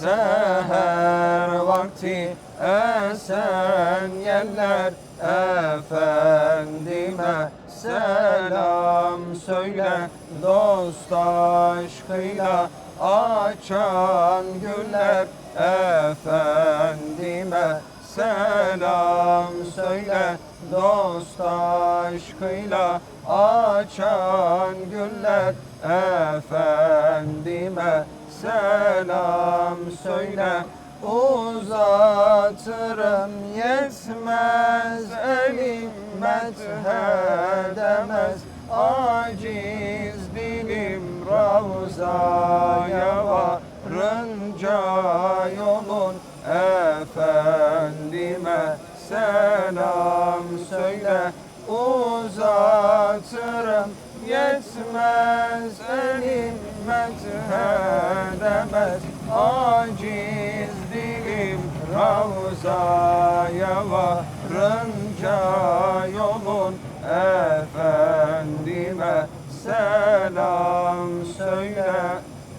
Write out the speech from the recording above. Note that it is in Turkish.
Seher vakti esen yeller Efendime. Selam söyle Dost aşkıyla açan güller Efendime. Selam söyle Dost aşkıyla açan güller Efendime selam söyle Uzatırım yetmez. Elim methedemez Aciz dilim ravzaya varınca yolun Efendime. Selam söyle Uzatırım yetmez. Elim methedemez Aciz dilim ravzaya varınca